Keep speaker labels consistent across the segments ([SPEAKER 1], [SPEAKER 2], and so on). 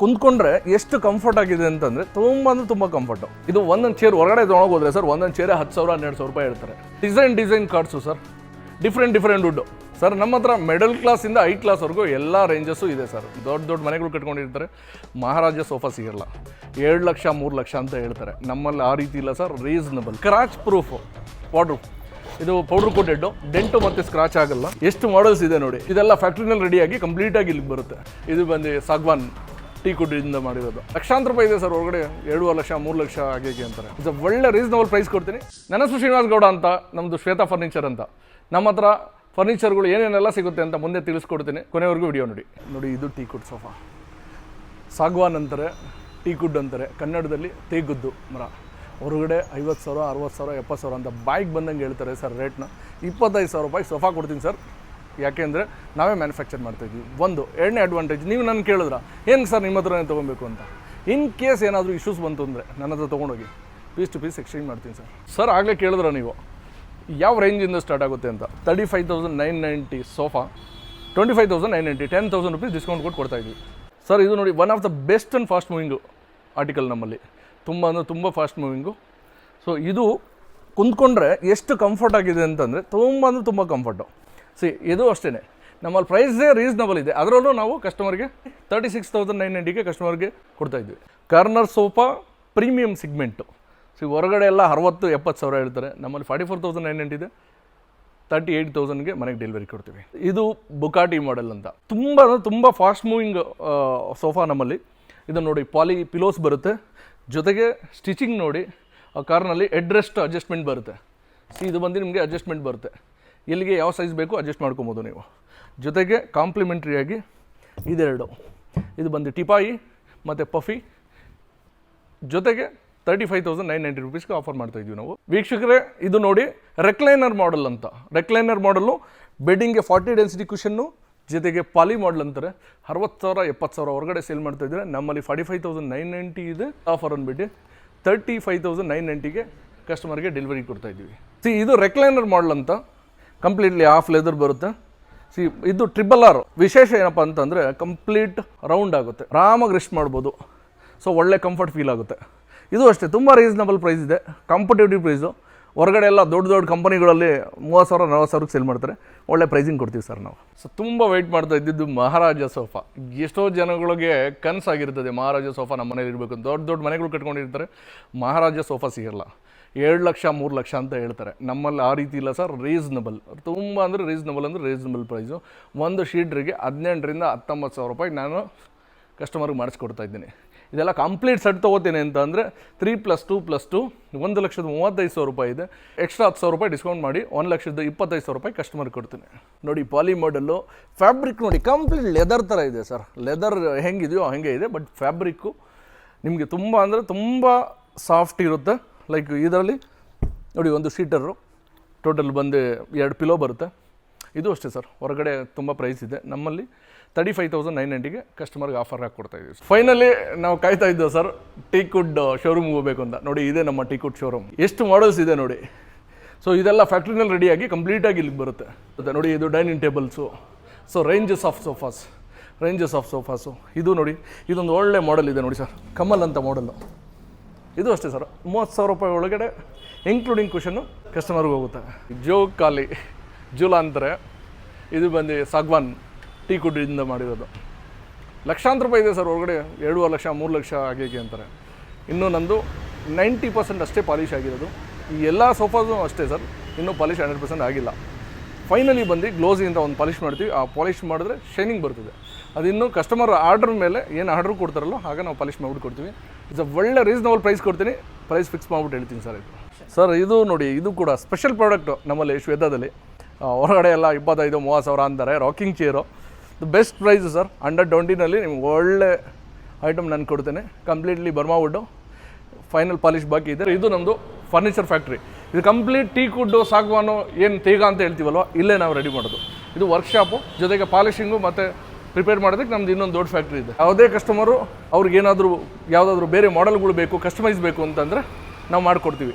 [SPEAKER 1] ಕುಂತ್ಕೊಂಡ್ರೆ ಎಷ್ಟು ಕಂಫರ್ಟ್ ಆಗಿದೆ ಅಂತಂದ್ರೆ ತುಂಬ ಅಂದ್ರೆ ತುಂಬ ಕಂಫರ್ಟು ಇದು ಒಂದೊಂದು ಚೇರ್ ಹೊರಗಡೆ ತೊಗೊಂಡೋಗಿ ಹೋದ್ರೆ ಸರ್, ಒಂದೊಂದು ಚೇರ್ ಹತ್ತು ಸಾವಿರ, ಹನ್ನೆರಡು ಸಾವಿರ ರೂಪಾಯಿ ಹೇಳ್ತಾರೆ. Design design cots sir. Different different wood sir, ನಮ್ಮ ಹತ್ರ ಮಿಡಲ್ ಕ್ಲಾಸಿಂದ ಐ ಕ್ಲಾಸ್ವರೆಗೂ ಎಲ್ಲ ರೇಂಜಸ್ಸು ಇದೆ ಸರ್. ದೊಡ್ಡ ದೊಡ್ಡ ಮನೆಗಳು ಕಟ್ಕೊಂಡಿರ್ತಾರೆ. ಮಹಾರಾಜ ಸೋಫಾ ಸಿಗಲ್ಲ. ಏಳು ಲಕ್ಷ, ಮೂರು ಲಕ್ಷ ಅಂತ ಹೇಳ್ತಾರೆ. ನಮ್ಮಲ್ಲಿ ಆ ರೀತಿ ಇಲ್ಲ sir reasonable scratch proof water ಇದು ಪೌಡರ್ ಕೋಟೆಡ್ ಡೆಂಟು ಮತ್ತು ಸ್ಕ್ರಾಚ್ ಆಗಲ್ಲ. ಎಷ್ಟು ಮಾಡೆಲ್ಸ್ ಇದೆ ನೋಡಿ. ಇದೆಲ್ಲ ಫ್ಯಾಕ್ಟ್ರಿನಲ್ಲಿ ರೆಡಿಯಾಗಿ ಕಂಪ್ಲೀಟಾಗಿ ಇಲ್ಲಿಗೆ ಬರುತ್ತೆ. ಇದು ಬಂದು ಸಾಗ್ವಾನ್ ಟೀ ಕುಡ್ಡಿಂದ ಮಾಡಿರೋದು. ಲಕ್ಷಾಂತರ ರೂಪಾಯಿ ಇದೆ ಸರ್ ಹೊರಗಡೆ ಎರಡೂವರೆ ಲಕ್ಷ, ಮೂರು ಲಕ್ಷ ಹಾಗೆ ಅಂತಾರೆ. ಇದು ಒಳ್ಳೆ ರೀಸನಬಲ್ ಪ್ರೈಸ್ ಕೊಡ್ತೀನಿ. ನನ್ನ ಹೆಸರು ಶ್ರೀನಿವಾಸ್ ಗೌಡ ಅಂತ ನಮ್ಮದು ಶ್ವೇತಾ ಫರ್ನಿಚರ್ ಅಂತ. ನಮ್ಮ ಹತ್ರ ಫರ್ನಿಚರ್ಗಳು ಏನೇನೆಲ್ಲ ಸಿಗುತ್ತೆ ಅಂತ ಮುಂದೆ ತಿಳಿಸ್ಕೊಡ್ತೀನಿ. ಕೊನೆವರೆಗೂ ವಿಡಿಯೋ ನೋಡಿ. ನೋಡಿ, ಇದು ಟೀ ಕುಡ್ ಸೋಫಾ ಸಾಗ್ವಾನ್ ಅಂತಾರೆ ಟೀ ಕುಡ್ ಅಂತಾರೆ. ಕನ್ನಡದಲ್ಲಿ ತೇಗುದ್ದು ಮರ. ಹೊರಗಡೆ ಐವತ್ತು ಸಾವಿರ, ಅರವತ್ತು ಸಾವಿರ, ಎಪ್ಪತ್ತು ಸಾವಿರ ಅಂತ ಬಾಯ್ಗೆ ಬಂದಂಗೆ ಹೇಳ್ತಾರೆ ಸರ್ ರೇಟ್ನ ಇಪ್ಪತ್ತೈದು ಸಾವಿರ ರೂಪಾಯಿ ಸೋಫಾ ಕೊಡ್ತೀನಿ ಸರ್. ಯಾಕೆಂದರೆ ನಾವೇ ಮ್ಯಾನುಫ್ಯಾಕ್ಚರ್ ಮಾಡ್ತಾಯಿದ್ವಿ ಒಂದು, ಎರಡನೇ ಅಡ್ವಾಂಟೇಜ್ ನೀವು ನಾನು ಕೇಳಿದ್ರ? ಏನು ಸರ್ ನಿಮ್ಮ ಹತ್ರನೇ ತೊಗೊಬೇಕು ಅಂತ? ಇನ್ ಕೇಸ್ ಏನಾದರೂ ಇಶ್ಯೂಸ್ ಬಂತು ಅಂದರೆ, ನನ್ನ ಹತ್ರ ತೊಗೊಂಡೋಗಿ. ಪೀಸ್ ಟು ಪೀಸ್ ಎಕ್ಸ್ಚೇಂಜ್ ಮಾಡ್ತೀನಿ ಸರ್. ಸರ್ ಆಗಲೇ ಕೇಳಿದ್ರ ನೀವು? ಯಾವ ರೇಂಜಿಂದ ಸ್ಟಾರ್ಟ್ ಆಗುತ್ತೆ ಅಂತ? Thirty five thousand nine ninety sofa twenty five thousand nine ninety ten thousand rupees discount ಕೊಟ್ಟು ಕೊಡ್ತಾ ಇದ್ವಿ. ಸರ್ ಇದು ನೋಡಿ one of the best and fast moving article ನಮ್ಮಲ್ಲಿ. ತುಂಬ ಅಂದರೆ ತುಂಬ ಫಾಸ್ಟ್ ಮೂವಿಂಗು ಸೊ ಇದು ಕುಂತ್ಕೊಂಡ್ರೆ ಎಷ್ಟು ಕಂಫರ್ಟ್ ಆಗಿದೆ ಅಂತಂದರೆ, ತುಂಬ ಅಂದರೆ ತುಂಬ ಕಂಫರ್ಟು ಸಿ ಇದು ಅಷ್ಟೇ ನಮ್ಮಲ್ಲಿ ಪ್ರೈಸೇ ರೀಸನಬಲ್ ಇದೆ. ಅದರಲ್ಲೂ ನಾವು ಕಸ್ಟಮರ್ಗೆ ತರ್ಟಿ ಸಿಕ್ಸ್ ತೌಸಂಡ್ ನೈನ್ ನೈಂಟಿಗೆ ಕಸ್ಟಮರ್ಗೆ ಕೊಡ್ತಾ ಇದ್ವಿ. Corner sofa premium segment see ಹೊರಗಡೆ ಎಲ್ಲ ಅರವತ್ತು, ಎಪ್ಪತ್ತು ಸಾವಿರ ಹೇಳ್ತಾರೆ. ನಮ್ಮಲ್ಲಿ forty four thousand nine ninety ಇದೆ. ತರ್ಟಿ ಏಯ್ಟ್ ತೌಸಂಡ್ಗೆ ಮನೆಗೆ ಡೆಲಿವರಿ ಕೊಡ್ತೀವಿ. ಇದು ಬುಕಾಟಿ ಮಾಡೆಲ್ ಅಂತ. ತುಂಬ, ಅಂದರೆ ತುಂಬ ಫಾಸ್ಟ್ ಮೂವಿಂಗ್ ಸೋಫಾ ನಮ್ಮಲ್ಲಿ. ಇದನ್ನು ನೋಡಿ ಪಾಲಿ ಪಿಲೋಸ್ ಬರುತ್ತೆ. ಜೊತೆಗೆ ಸ್ಟಿಚಿಂಗ್ ನೋಡಿ, ಆ ಕಾರ್ನಲ್ಲಿ ಎಡ್ರೆಸ್ಟ್ ಅಡ್ಜಸ್ಟ್ಮೆಂಟ್ ಬರುತ್ತೆ. ಸಿ ಇದು ಬಂದು ನಿಮಗೆ ಅಡ್ಜಸ್ಟ್ಮೆಂಟ್ ಬರುತ್ತೆ. ಎಲ್ಲಿಗೆ ಯಾವ ಸೈಜ್ ಬೇಕು ಅಡ್ಜಸ್ಟ್ ಮಾಡ್ಕೊಬೋದು ನೀವು. ಜೊತೆಗೆ ಕಾಂಪ್ಲಿಮೆಂಟ್ರಿಯಾಗಿ ಇದೆರಡು. ಇದು ಬಂದು ಟಿಪಾಯಿ ಮತ್ತು ಪಫಿ ಜೊತೆಗೆ thirty five thousand nine ninety ರುಪೀಸ್ಗೆ offer ಮಾಡ್ತಾ ಇದ್ದೀವಿ ನಾವು. ವೀಕ್ಷಕರೇ, ಇದು ನೋಡಿ ರೆಕ್ಲೈನರ್ ಮಾಡೆಲ್ ಅಂತ. ರೆಕ್ಲೈನರ್ ಮಾಡಲು ಬೆಡ್ಡಿಂಗ್ಗೆ ಫಾರ್ಟಿ ಡೆನ್ಸಿಟಿ ಕುಷನ್ನು ಜೊತೆಗೆ ಪಾಲಿ ಮಾಡಲ್ ಅಂತಾರೆ. ಅರವತ್ತು ಸಾವಿರ, ಎಪ್ಪತ್ತು ಸಾವಿರ ಹೊರಗಡೆ ಸೇಲ್ ಮಾಡ್ತಾ ಇದ್ದಾರೆ. ನಮ್ಮಲ್ಲಿ forty five thousand nine ninety ಇದೆ. ಆಫರ್ ಅಂದ್ಬಿಟ್ಟು ತರ್ಟಿ ಫೈವ್ ತೌಸಂಡ್ ನೈನ್ ನೈಂಟಿಗೆ ಕಸ್ಟಮರ್ಗೆ ಡೆಲಿವರಿ ಕೊಡ್ತಾ ಇದ್ದೀವಿ. ಸಿ ಇದು ರೆಕ್ಲೈನರ್ ಮಾಡಲ್ ಅಂತ. ಕಂಪ್ಲೀಟ್ಲಿ ಆಫ್ ಲೆದರ್ ಬರುತ್ತೆ. ಸಿ ಇದು ಟ್ರಿಬಲ್ ಆರ್ ವಿಶೇಷ ಏನಪ್ಪ ಅಂತಂದರೆ ಕಂಪ್ಲೀಟ್ ರೌಂಡ್ ಆಗುತ್ತೆ. ಆರಾಮಾಗಿ ರೆಸ್ಟ್ ಮಾಡ್ಬೋದು. ಸೊ ಒಳ್ಳೆ ಕಂಫರ್ಟ್ ಫೀಲ್ ಆಗುತ್ತೆ. ಇದು ಅಷ್ಟೇ, ತುಂಬ ರೀಸನಬಲ್ ಪ್ರೈಸ್ ಇದೆ. ಕಾಂಪಿಟೇಟಿವ್ ಪ್ರೈಸು ಹೊರಗಡೆ ಎಲ್ಲ ದೊಡ್ಡ ದೊಡ್ಡ ಕಂಪನಿಗಳಲ್ಲಿ ಮೂವತ್ತು ಸಾವಿರ, ನಲ್ವತ್ತು ಸಾವಿರಕ್ಕೆ ಸೇಲ್ ಮಾಡ್ತಾರೆ. ಒಳ್ಳೆ ಪ್ರೈಸಿಂಗ್ ಕೊಡ್ತೀವಿ ಸರ್ ನಾವು. ಸೊ ತುಂಬ ವೆಯ್ಟ್ ಮಾಡ್ತಾ ಇದ್ದಿದ್ದು ಮಹಾರಾಜ ಸೋಫಾ. ಎಷ್ಟೋ ಜನಗಳಿಗೆ ಕನಸಾಗಿರ್ತದೆ ಮಹಾರಾಜ ಸೋಫಾ ನಮ್ಮ ಮನೇಲಿ ಇರಬೇಕು ದೊಡ್ಡ ದೊಡ್ಡ ಮನೆಗಳು ಕಟ್ಕೊಂಡಿರ್ತಾರೆ. ಮಹಾರಾಜ ಸೋಫಾ ಸಿಗಲ್ಲ. ಏಳು ಲಕ್ಷ, ಮೂರು ಲಕ್ಷ ಅಂತ ಹೇಳ್ತಾರೆ. ನಮ್ಮಲ್ಲಿ ಆ ರೀತಿ ಇಲ್ಲ ಸರ್ ರೀಸನಬಲ್ ತುಂಬ ಅಂದರೆ ರೀಸನಬಲ್ ಅಂದರೆ ರೀಸನಬಲ್ ಪ್ರೈಸು ಒಂದು ಶೀಟ್ರಿಗೆ ಹದಿನೆಂಟರಿಂದ ಹತ್ತೊಂಬತ್ತು ಸಾವಿರ ರೂಪಾಯಿ ನಾನು ಕಸ್ಟಮರ್ಗೆ ಮಾಡಿಸ್ಕೊಡ್ತಾ ಇದ್ದೀನಿ. ಇದೆಲ್ಲ ಕಂಪ್ಲೀಟ್ ಸೆಟ್ ತೊಗೋತೀನಿ ಅಂತ ಅಂದರೆ three plus two plus two ಒಂದು ಲಕ್ಷದ ಮೂವತ್ತೈದು ಸಾವಿರ ರೂಪಾಯಿ ಇದೆ. ಎಕ್ಸ್ಟ್ರಾ ಹತ್ತು ಸಾವಿರ ರೂಪಾಯಿ ಡಿಸ್ಕೌಂಟ್ ಮಾಡಿ ಒಂದು ಲಕ್ಷದ ಇಪ್ಪತ್ತೈದು ಸಾವಿರ ರೂಪಾಯಿ ಕಸ್ಟಮರ್ ಕೊಡ್ತೀನಿ. ನೋಡಿ ಪಾಲಿ ಮಾಡಲ್ಲು ಫ್ಯಾಬ್ರಿಕ್ ನೋಡಿ ಕಂಪ್ಲೀಟ್ ಲೆದರ್ ಥರ ಇದೆ ಸರ್. ಲೆದರ್ ಹೆಂಗಿದೆಯೋ ಹಾಗೆ ಇದೆ ಬಟ್ ಫ್ಯಾಬ್ರಿಕ್ಕು ನಿಮಗೆ ತುಂಬ ಅಂದರೆ ತುಂಬ ಸಾಫ್ಟ್ ಇರುತ್ತೆ. ಲೈಕ್ ಇದರಲ್ಲಿ ನೋಡಿ ಒಂದು ಸೀಟರು ಟೋಟಲ್ ಬಂದು ಎರಡು ಪಿಲೋ ಬರುತ್ತೆ. ಇದು ಅಷ್ಟೇ ಸರ್ ಹೊರಗಡೆ ತುಂಬ ಪ್ರೈಸ್ ಇದೆ. ನಮ್ಮಲ್ಲಿ ತರ್ಟಿ ಫೈವ್ ತೌಸಂಡ್ ನೈನ್ ನೈಂಟಿಗೆ ಕಸ್ಟಮರ್ಗೆ ಆಫರ್ ಹಾಕಿ ಕೊಡ್ತಾ ಇದ್ದೀವಿ ಫೈನಲಿ ನಾವು ಕಾಯ್ತಾ ಇದ್ದೇವೆ ಸರ್ ಟೀ ಕುಡ್ ಶೋರೂಮ್ಗೆ ಹೋಗಬೇಕು ಅಂತ. ನೋಡಿ ಇದೆ ನಮ್ಮ ಟೀ ಕುಡ್ ಶೋರೂಮ್ ಎಷ್ಟು ಮಾಡಲ್ಸ್ ಇದೆ ನೋಡಿ. ಸೊ ಇದೆಲ್ಲ ಫ್ಯಾಕ್ಟ್ರಿನಲ್ಲಿ ರೆಡಿಯಾಗಿ ಕಂಪ್ಲೀಟಾಗಿ ಇಲ್ಲಿಗೆ ಬರುತ್ತೆ. ಮತ್ತು ನೋಡಿ ಇದು dining tables so ranges of sofas ranges of sofas ಇದು ನೋಡಿ, ಇದೊಂದು ಒಳ್ಳೆ ಮಾಡೆಲ್ ಇದೆ ನೋಡಿ ಸರ್ ಕಮಲ್ ಅಂತ ಮಾಡಲು ಇದು ಅಷ್ಟೇ ಸರ್. ಮೂವತ್ತು ಸಾವಿರ ರೂಪಾಯಿ ಒಳಗಡೆ ಇನ್ಕ್ಲೂಡಿಂಗ್ ಕ್ವಶನ್ನು ಕಸ್ಟಮರ್ಗೆ ಹೋಗುತ್ತೆ. ಜೋ ಖಾಲಿ, ಜೂಲ ಅಂತಾರೆ ಇದು ಬಂದು ಸಾಗ್ವಾನ್ ಟೀ ಕುಡ್ಡಿಂದ ಮಾಡಿರೋದು. ಲಕ್ಷಾಂತರ ರೂಪಾಯಿ ಇದೆ ಸರ್ ಒಳಗಡೆ, ಎರಡೂವರೆ ಲಕ್ಷ, ಮೂರು ಲಕ್ಷ ಹಾಗೆ ಅಂತಾರೆ. ಇನ್ನು ನಂದು ನೈಂಟಿ ಪರ್ಸೆಂಟ್ ಅಷ್ಟೇ ಪಾಲಿಷ್ ಆಗಿರೋದು. ಈ ಎಲ್ಲ ಸೋಫಾಸು ಅಷ್ಟೇ ಸರ್, ಇನ್ನೂ ಪಾಲಿಷ್ ಹಂಡ್ರೆಡ್ ಪರ್ಸೆಂಟ್ ಆಗಿಲ್ಲ. ಫೈನಲಿ ಬಂದು ಗ್ಲೋಸಿಂದ ಒಂದು ಪಾಲಿಷ್ ಮಾಡ್ತೀವಿ. ಆ ಪಾಲಿಷ್ ಮಾಡಿದ್ರೆ ಶೈನಿಂಗ್ ಬರ್ತದೆ. ಅದಿನ್ನು ಕಸ್ಟಮರ್ ಆರ್ಡ್ರ್ ಮೇಲೆ ಏನು ಆರ್ಡರ್ ಕೊಡ್ತಾರಲ್ಲೋ ಆಗ ನಾವು ಪಾಲಿಷ್ ಮಾಡಿಬಿಟ್ಟು ಕೊಡ್ತೀವಿ. ಇಟ್ಸ್ ಅ ಒಳ್ಳೆ ರೀಸನಬಲ್ ಪ್ರೈಸ್ ಕೊಡ್ತೀನಿ. ಪ್ರೈಸ್ ಫಿಕ್ಸ್ ಮಾಡ್ಬಿಟ್ಟು ಹೇಳ್ತೀನಿ ಸರ್ ಇದು. ಸರ್ ಇದು ನೋಡಿ, ಇದು ಕೂಡ ಸ್ಪೆಷಲ್ ಪ್ರಾಡಕ್ಟು ನಮ್ಮಲ್ಲಿ ಶ್ವೇತದಲ್ಲಿ. ಹೊರಗಡೆ ಎಲ್ಲ ಇಪ್ಪತ್ತೈದು, ಮೂವತ್ತು ಸಾವಿರ ಅಂತಾರೆ rocking chair the best price sir under ಟ್ವೆಂಟಿನಲ್ಲಿ ನಿಮ್ಗೆ ಒಳ್ಳೆ ಐಟಮ್ ನಾನು ಕೊಡ್ತೇನೆ. Completely Burma wood final polish ಬಾಕಿ ಇದೆ. ಇದು ನಮ್ಮದು ಫರ್ನಿಚರ್ ಫ್ಯಾಕ್ಟ್ರಿ ಇದು ಕಂಪ್ಲೀಟ್ ಟೀ ಕುಡ್ಡು ಸಾಗುವಾನು ಏನು ತೇಗ ಅಂತ ಹೇಳ್ತೀವಲ್ವ, ಇಲ್ಲೇ ನಾವು ರೆಡಿ ಮಾಡೋದು. ಇದು ವರ್ಕ್ಶಾಪು ಜೊತೆಗೆ ಪಾಲಿಶಿಂಗು ಮತ್ತು ಪ್ರಿಪೇರ್ ಮಾಡೋದಕ್ಕೆ ನಮ್ದು ಇನ್ನೊಂದು ದೊಡ್ಡ ಫ್ಯಾಕ್ಟ್ರಿ ಇದೆ. ಯಾವುದೇ ಕಸ್ಟಮರು ಅವ್ರಿಗೆ ಏನಾದರೂ, ಯಾವುದಾದ್ರೂ ಬೇರೆ ಮಾಡೆಲ್ಗಳು ಬೇಕು ಕಸ್ಟಮೈಸ್ ಬೇಕು ಅಂತಂದರೆ ನಾವು ಮಾಡಿಕೊಡ್ತೀವಿ.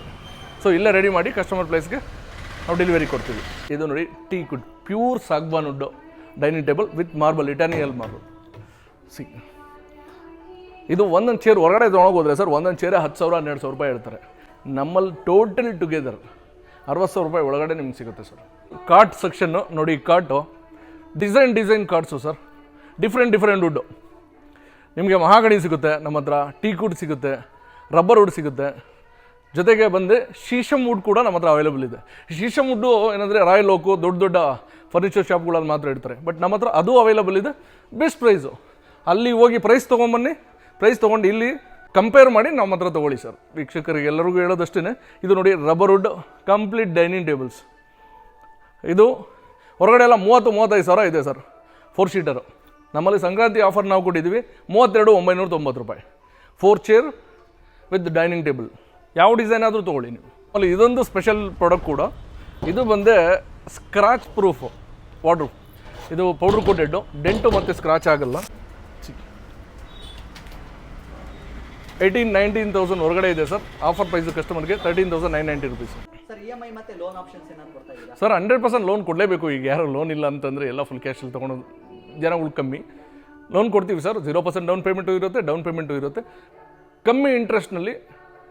[SPEAKER 1] ಸೊ ಇಲ್ಲೇ ರೆಡಿ ಮಾಡಿ ಕಸ್ಟಮರ್ ಪ್ಲೇಸ್ಗೆ ನಾವು ಡೆಲಿವರಿ ಕೊಡ್ತೀವಿ. ಇದು ನೋಡಿ, teak, wood pure ಸಾಗ್ವಾನ್ wood dining table with marble ಇಟಾನಿಯಲ್ marble C ಇದು ಒಂದೊಂದು ಚೇರ್ ಹೊರಗಡೆ ತೊಗೊಂಡೋಗೋದ್ರೆ ಸರ್, ಒಂದೊಂದು ಚೇರೇ ಹತ್ತು ಸಾವಿರ, ಹನ್ನೆರಡು ಸಾವಿರ ರೂಪಾಯಿ ಹೇಳ್ತಾರೆ. ನಮ್ಮಲ್ಲಿ ಟೋಟಲ್ ಟುಗೆದರ್ ಅರವತ್ತು ಸಾವಿರ ರೂಪಾಯಿ ಒಳಗಡೆ ನಿಮ್ಗೆ ಸಿಗುತ್ತೆ ಸರ್ ಕಾರ್ಟ್ ಸೆಕ್ಷನ್ನು ನೋಡಿ cot design design cots sir different different wood ನಿಮಗೆ ಮಹಾಗಣಿ ಸಿಗುತ್ತೆ, ನಮ್ಮ ಹತ್ರ ಟೀ ಕುಡ್ ಸಿಗುತ್ತೆ ರಬ್ಬರ್ ವುಡ್ ಸಿಗುತ್ತೆ. ಜೊತೆಗೆ ಬಂದು ಶೀಶಮ್ ವುಡ್ ಕೂಡ ನಮ್ಮ ಹತ್ರ ಅವೈಲೇಬಲ್ ಇದೆ. ಶೀಶಮ್ ವುಡ್ಡು ಏನಂದರೆ ರಾಯಲ್ ಓಕು ದೊಡ್ಡ ದೊಡ್ಡ ಫರ್ನಿಚರ್ ಶಾಪ್ಗಳಲ್ಲಿ ಮಾತ್ರ ಇಡ್ತಾರೆ. ಬಟ್ ನಮ್ಮ ಹತ್ರ ಅದು ಅವೈಲೇಬಲ್ ಇದೆ ಬೆಸ್ಟ್ ಪ್ರೈಸು ಅಲ್ಲಿ ಹೋಗಿ ಪ್ರೈಸ್ ತೊಗೊಂಬನ್ನಿ ಪ್ರೈಸ್ ತೊಗೊಂಡು ಇಲ್ಲಿ ಕಂಪೇರ್ ಮಾಡಿ ನಮ್ಮ ಹತ್ರ ತೊಗೊಳ್ಳಿ ಸರ್ ವೀಕ್ಷಕರಿಗೆ ಎಲ್ಲರಿಗೂ ಹೇಳೋದಷ್ಟೇ ಇದು ನೋಡಿ rubber wood complete dining tables ಇದು ಹೊರಗಡೆ ಎಲ್ಲ ಮೂವತ್ತು, ಮೂವತ್ತೈದು ಸಾವಿರ ಇದೆ ಸರ್ ಫೋರ್ ಸೀಟರು ನಮ್ಮಲ್ಲಿ ಸಂಕ್ರಾಂತಿ ಆಫರ್ ನಾವು ಕೊಟ್ಟಿದ್ದೀವಿ. ಮೂವತ್ತೆರಡು, ಒಂಬೈನೂರ ತೊಂಬತ್ತು ರೂಪಾಯಿ. Four chair with dining table ಯಾವ ಡಿಸೈನ್ ಆದರೂ ತೊಗೊಳ್ಳಿ ನೀವು. ಅಲ್ಲಿ ಇದೊಂದು ಸ್ಪೆಷಲ್ ಪ್ರಾಡಕ್ಟ್ ಕೂಡ. ಇದು ಬಂದೇ ಸ್ಕ್ರಾಚ್ ಪ್ರೂಫು ವಾಟ್ರೂಫ್ ಇದು ಪೌಡ್ರ್ ಕೋಟೆಡ್ಡು ಡೆಂಟು ಮತ್ತು ಸ್ಕ್ರಾಚ್ ಆಗಲ್ಲ. ಏಯ್ಟೀನ್ ನೈನ್ಟೀನ್ ತೌಸಂಡ್ ಹೊರಗಡೆ ಇದೆ ಸರ್. ಆಫರ್ ಪ್ರೈಸ್ ಕಸ್ಟಮರ್ಗೆ thirteen thousand nine ninety rupees
[SPEAKER 2] sir E M I ಮತ್ತೆ ಲೋನ್ ಆಪ್ಷನ್ಸ್ ಏನಾದ್ರು ಕೊಡ್ತಾ ಇದ್ದೀರಾ?
[SPEAKER 1] ಸರ್ ಹಂಡ್ರೆಡ್ ಪರ್ಸೆಂಟ್ ಲೋನ್ ಕೊಡಲೇಬೇಕು. ಈಗ ಯಾರು ಲೋನ್ ಇಲ್ಲ ಅಂತಂದರೆ ಎಲ್ಲ ಫುಲ್ ಕ್ಯಾಶಲ್ಲಿ ತೊಗೊಂಡು ಜನಗಳು ಕಮ್ಮಿ. ಲೋನ್ ಕೊಡ್ತೀವಿ sir. Zero percent down payment ಇರುತ್ತೆ ಡೌನ್ ಪೇಮೆಂಟು ಇರುತ್ತೆ. ಕಮ್ಮಿ ಇಂಟ್ರೆಸ್ಟ್ನಲ್ಲಿ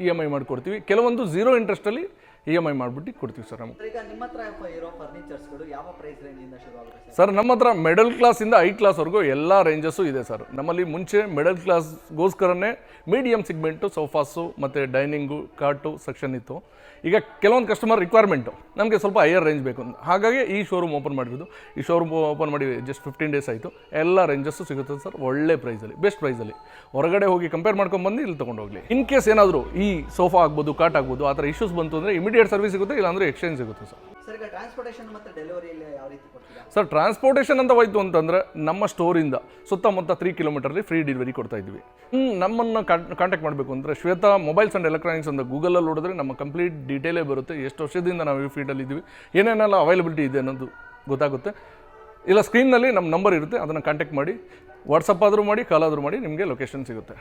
[SPEAKER 1] ಇ ಎಂ ಐ ಮಾಡಿಕೊಡ್ತೀವಿ. ಕೆಲವೊಂದು ಝೀರೋ ಇಂಟ್ರೆಸ್ಟಲ್ಲಿ ಇ ಎಂ ಐ ಮಾಡಿಬಿಟ್ಟು ಕೊಡ್ತೀವಿ ಸರ್ ನಮಗೆ.
[SPEAKER 2] ಸರ್ ಈಗ ನಿಮ್ಮ ಹತ್ರ ಇರೋ ಫರ್ನಿಚರ್ಸ್ಗಳು ಯಾವ ಪ್ರೈಸ್ ರೇಂಜಿಂದ ಶುರು ಆಗುತ್ತೆ ಸರ್?
[SPEAKER 1] ಸರ್ ನಮ್ಮ ಹತ್ರ ಮಿಡಲ್ ಕ್ಲಾಸಿಂದ ಐ ಕ್ಲಾಸ್ವರೆಗೂ ಎಲ್ಲ ರೇಂಜಸ್ಸು ಇದೆ ಸರ್. ನಮ್ಮಲ್ಲಿ ಮುಂಚೆ ಮಿಡಲ್ ಕ್ಲಾಸ್ಗೋಸ್ಕರನೇ ಮೀಡಿಯಮ್ ಸಿಗ್ಮೆಂಟು ಸೋಫಾಸು ಮತ್ತು ಡೈನಿಂಗು ಕಾಟು ಸೆಕ್ಷನ್ ಇತ್ತು. ಈಗ ಕೆಲವೊಂದು ಕಸ್ಟಮರ್ ರಿಕ್ವೈರ್ಮೆಂಟು ನಮಗೆ ಸ್ವಲ್ಪ ಹೈಯರ್ ರೇಂಜ್ ಬೇಕು. ಅಂತ ಹಾಗಾಗಿ ಈ ಶೋರೂಮ್ ಓಪನ್ ಮಾಡಿರೋದು. ಈ ಶೋರೂಮ್ ಓಪನ್ ಮಾಡಿ ಜಸ್ಟ್ ಫಿಫ್ಟೀನ್ ಡೇಸ್ ಆಯಿತು. ಎಲ್ಲ ರೇಂಜಸ್ಸು ಸಿಗುತ್ತೆ ಸರ್ ಒಳ್ಳೆ ಪ್ರೈಸಲ್ಲಿ ಬೆಸ್ಟ್ ಪ್ರೈಸಲ್ಲಿ ಹೊರಗಡೆ ಹೋಗಿ ಕಂಪೇರ್ ಮಾಡ್ಕೊಂಡು ಬಂದು ಇಲ್ಲಿ ತೊಗೊಂಡು ಹೋಗಲಿ. ಇನ್ ಕೇಸ್ ಏನಾದರೂ ಈ ಸೋಫಾ ಆಗ್ಬೋದು ಕಾಟ್ ಆಗ್ಬೋದು ಆ ಥರ ಇಶ್ಯೂಸ್ ಬಂತು ಅಂದರೆ ಇಮಿಡಿಯೇಟ್ ಸರ್ವಿಸ್ ಸಿಗುತ್ತೆ ಇಲ್ಲಾಂದರೆ ಎಕ್ಸ್ಚೇಂಜ್ ಸಿಗುತ್ತೆ ಸರ್.
[SPEAKER 2] ಸರ್ ಟ್ರಾನ್ಸ್ಪೋರ್ಟೇಷನ್
[SPEAKER 1] ಅಂತ ಹೋಯ್ತು ಅಂತಂದರೆ ನಮ್ಮ ಸ್ಟೋರಿಂದ ಸುತ್ತಮುತ್ತ ತ್ರೀ ಕಿಲೋಮೀಟರ್ಲಿ ಫ್ರೀ ಡೆಲಿವರಿ ಕೊಡ್ತಾ ಇದ್ವಿ. ನಮ್ಮನ್ನು ಕಾಂಟ್ಯಾಕ್ಟ್ ಮಾಡಬೇಕು ಅಂದರೆ ಶ್ವೇತಾ ಮೊಬೈಲ್ಸ್ ಆ್ಯಂಡ್ ಎಲೆಕ್ಟ್ರಾನಿಕ್ಸ್ ಅಂತ ಗೂಗಲಲ್ಲಿ ನೋಡಿದ್ರೆ ನಮ್ಮ ಕಂಪ್ಲೀಟ್ ಡೀಟೇಲೇ ಬರುತ್ತೆ. ಎಷ್ಟು ವರ್ಷದಿಂದ ನಾವು ಈ ಫೀಲ್ಡಲ್ಲಿ ಇದ್ದೀವಿ ಏನೇನೆಲ್ಲ ಅವೈಲಬಿಲಿಟಿ ಇದೆ ಅನ್ನೋದು ಗೊತ್ತಾಗುತ್ತೆ. ಇಲ್ಲ ಸ್ಕ್ರೀನ್ನಲ್ಲಿ ನಮ್ಮ ನಂಬರ್ ಇರುತ್ತೆ ಅದನ್ನು ಕಾಂಟ್ಯಾಕ್ಟ್ ಮಾಡಿ ವಾಟ್ಸಪ್ ಆದರೂ ಮಾಡಿ ಕಾಲ್ ಆದರೂ ಮಾಡಿ ನಿಮಗೆ ಲೊಕೇಶನ್ ಸಿಗುತ್ತೆ.